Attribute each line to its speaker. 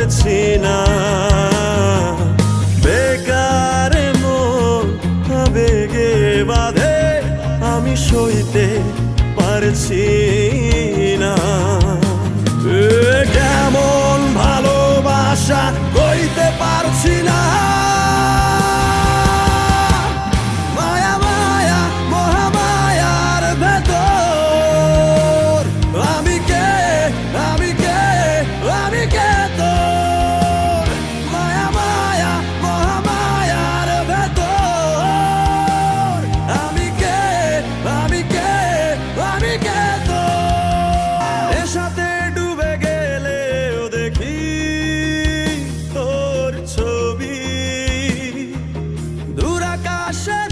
Speaker 1: পারছি না। বেকার মন আবেগে বাধে আমি সইতে পারছি আশাতে ডুবে গেলে ও দেখি তোর ছবি। দূর আকাশের